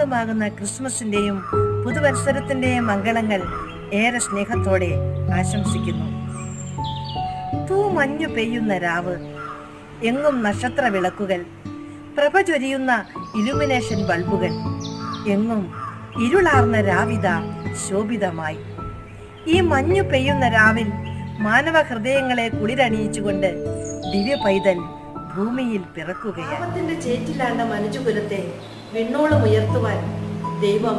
സമാഗതമാകുന്ന ക്രിസ്മസിന്റെയും പുതുവത്സരത്തിന്റെയും മംഗളങ്ങൾ ഏറെ സ്നേഹത്തോടെ ആശംസിക്കുന്നു. തൂ മഞ്ഞു പെയ്യുന്ന രാവ് എങ്ങും നക്ഷത്ര വിളക്കുകൾ പ്രഭ ചൊരിയുന്ന ഇലുമിനേഷൻ ബൾബുകൾ എങ്ങും ഇരുളാർന്ന രാവിത ശോഭിതമായി. ഈ മഞ്ഞു പെയ്യുന്ന രാവിൽ മാനവ ഹൃദയങ്ങളെ കുളിരണിയിച്ചുകൊണ്ട് ദിവ്യ പൈതൽ ഭൂമിയിൽ പിറക്കുകയാണ്. ചേറ്റിലാണ്ട മനുജുകുലത്തെ വിണ്ണോളം ഉയർത്തുവാൻ ദൈവം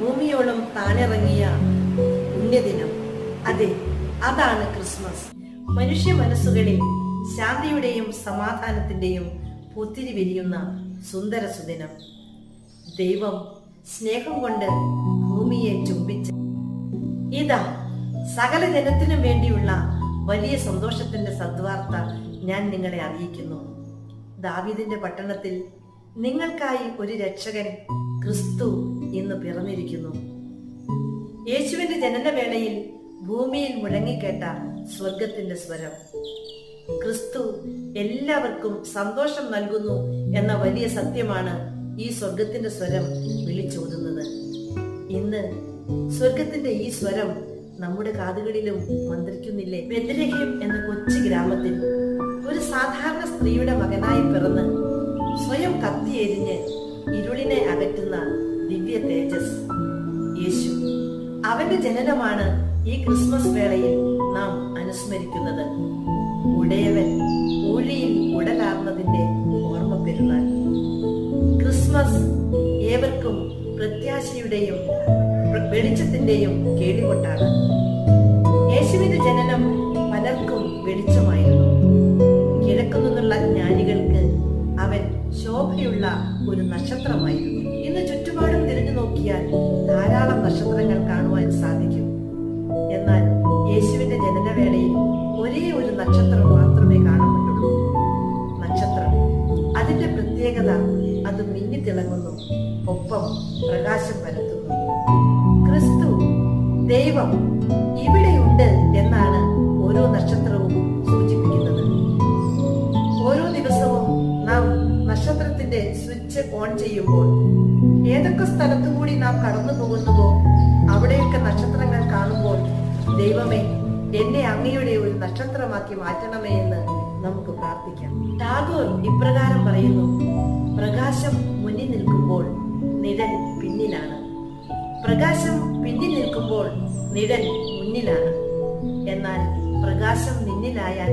ഭൂമിയോളം താനിറങ്ങിയ പുണ്യദിനം. അതെ അതാണ് ക്രിസ്മസ്. മനുഷ്യ മനസ്സുകളിൽ ശാന്തിയുടെയും സമാധാനത്തിന്റെയും പുത്തിരി വിരിയുന്ന സുന്ദര സുദിനം. ദൈവം സ്നേഹം കൊണ്ട് ഭൂമിയെ ചുംബിച്ച് ഇതാ സകല ജനത്തിനും വേണ്ടിയുള്ള വലിയ സന്തോഷത്തിന്റെ സദ്വാർത്ത ഞാൻ നിങ്ങളെ അറിയിക്കുന്നു. ദാവീദിന്റെ പട്ടണത്തിൽ നിങ്ങൾക്കായി ഒരു രക്ഷകൻ ക്രിസ്തു ഇന്ന് പിറന്നിരിക്കുന്നു. യേശുവിന്റെ ജനനവേളയിൽ ഭൂമിയിൽ മുഴങ്ങിക്കേട്ട സ്വർഗത്തിന്റെ സ്വരം. ക്രിസ്തു എല്ലാവർക്കും സന്തോഷം നൽകുന്നു എന്ന വലിയ സത്യമാണ് ഈ സ്വർഗത്തിന്റെ സ്വരം വിളിച്ചോതുന്നത്. ഇന്ന് സ്വർഗത്തിന്റെ ഈ സ്വരം നമ്മുടെ കാതുകളിലും മന്ത്രിക്കുന്നില്ലേ? ബെദ്രഹേം എന്ന കൊച്ചു ഗ്രാമത്തിൽ ഒരു സാധാരണ സ്ത്രീയുടെ മകനായി പിറന്ന് സ്വയം കത്തിയെരിഞ്ഞ് ഇരുളിനെ അകറ്റുന്ന ദിവ്യ തേജസ് യേശു. അവന്റെ ജനനമാണ് ഈ ക്രിസ്മസ് വേളയിൽ നാം അനുസ്മരിക്കുന്നത്. ഉടയവൻ ഊഴിയിൽ ഉടലാർന്നതിന്റെ ഓർമ്മ പെരുന്നാൾ. ക്രിസ്മസ് ഏവർക്കും പ്രത്യാശയുടെയും പ്ര- വെളിച്ചത്തിന്റെയും കേളികൊട്ടാണ് യേശുവിന്റെ ജനനം പലർക്കും വെളിച്ചമായിരുന്നു. ശോഭയുള്ള ഒരു നക്ഷത്രമായിരുന്നു. ഇന്ന് ചുറ്റുപാടും തിരിഞ്ഞു നോക്കിയാൽ ധാരാളം നക്ഷത്രങ്ങൾ കാണുവാൻ സാധിക്കും. എന്നാൽ യേശുവിന്റെ ജനനവേളയിൽ ഒരേ ഒരു നക്ഷത്രം മാത്രമേ കാണപ്പെട്ടുള്ളൂ. നക്ഷത്രം. അതിന്റെ പ്രത്യേകത അത് മിന്നിത്തിളങ്ങുന്നു ഒപ്പം പ്രകാശം പരത്തുന്നു. ക്രിസ്തു ദൈവം ഇവിടെയുണ്ട് എന്നാണ് ഓരോ നക്ഷത്രവും ഓൺ ചെയ്യുമ്പോൾ ഏതൊക്കെ സ്ഥലത്തു കൂടി നാം കടന്നു പോകുന്നുവോ അവിടെയൊക്കെ നക്ഷത്രങ്ങൾ കാണുമ്പോൾ ദൈവമേ എന്നെ അങ്ങയുടെ ഒരു നക്ഷത്രമാക്കി മാറ്റണമേ എന്ന് നമുക്ക് പ്രാർത്ഥിക്കാം. ടാഗോർ ഇപ്രകാരം പറയുന്നു പ്രകാശം മുന്നിൽ നിൽക്കുമ്പോൾ നിഴൽ പിന്നിലാണ്. പ്രകാശം പിന്നിൽ നിൽക്കുമ്പോൾ നിഴൽ മുന്നിലാണ്. എന്നാൽ പ്രകാശം നിന്നിലായാൽ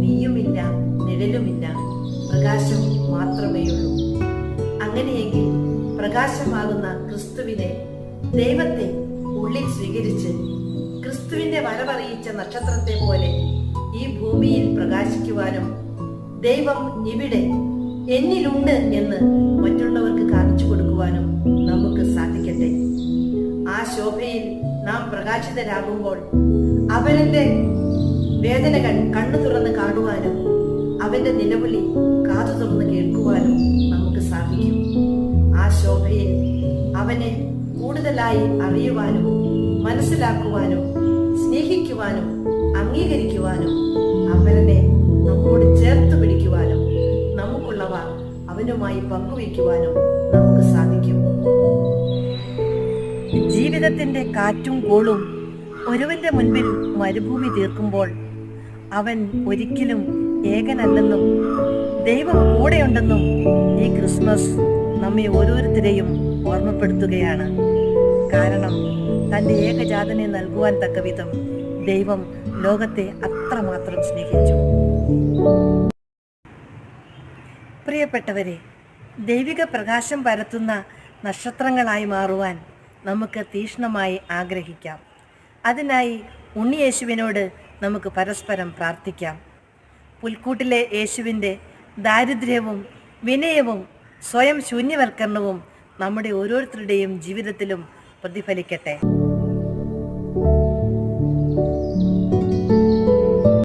നീയുമില്ല നിഴലുമില്ല. പ്രകാശം മാത്രമേയുള്ളൂ. പ്രകാശമാകുന്ന ക്രിസ്തുവിനെ ദൈവത്തെ ഉള്ളിൽ സ്വീകരിച്ച് ക്രിസ്തുവിന്റെ വരവറിയിച്ച നക്ഷത്രത്തെ പോലെ ഈ ഭൂമിയിൽ പ്രകാശിക്കുവാനും ദൈവം ഇവിടെ എന്നിലുണ്ട് എന്ന് മറ്റുള്ളവർക്ക് കാണിച്ചു കൊടുക്കുവാനും നമുക്ക് സാധിക്കട്ടെ. ആ ശോഭയിൽ നാം പ്രകാശിതരാകുമ്പോൾ അവന്റെ വേദനകൾ കണ്ണു തുറന്ന് കാണുവാനും അവന്റെ നിലവിളി കാതു തുറന്ന് കേൾക്കുവാനും നമുക്ക് സാധിക്കും. ആ ശോഭയിൽ അവനെ കൂടുതലായി അറിയുവാനും മനസ്സിലാക്കുവാനും സ്നേഹിക്കുവാനും അംഗീകരിക്കുവാനും അവനെ നമ്മോട് ചേർത്ത് പിടിക്കുവാനും നമുക്കുള്ളവ അവനുമായി പങ്കുവയ്ക്കുവാനും നമുക്ക് സാധിക്കും. ജീവിതത്തിന്റെ കാറ്റും കോളും ഒരുവന്റെ മുൻപിൽ മരുഭൂമി തീർക്കുമ്പോൾ അവൻ ഒരിക്കലും ഏകനല്ലെന്നും ദൈവം കൂടെയുണ്ടെന്നും ഈ ക്രിസ്മസ് നമ്മെ ഓരോരുത്തരെയും ഓർമ്മപ്പെടുത്തുകയാണ്. കാരണം തന്റെ ഏകജാതനെ നൽകുവാൻ തക്ക വിധം ദൈവം ലോകത്തെ അത്രമാത്രം സ്നേഹിച്ചു. പ്രിയപ്പെട്ടവരെ ദൈവിക പ്രകാശം പരത്തുന്ന നക്ഷത്രങ്ങളായി മാറുവാൻ നമുക്ക് തീക്ഷ്ണമായി ആഗ്രഹിക്കാം. അതിനായി ഉണ്ണിയേശുവിനോട് നമുക്ക് പരസ്പരം പ്രാർത്ഥിക്കാം. പുൽക്കൂട്ടിലെ യേശുവിന്റെ ദാരിദ്ര്യവും വിനയവും സ്വയം ശൂന്യവൽക്കരണവും നമ്മുടെ ഓരോരുത്തരുടെയും ജീവിതത്തിലും പ്രതിഫലിക്കട്ടെ.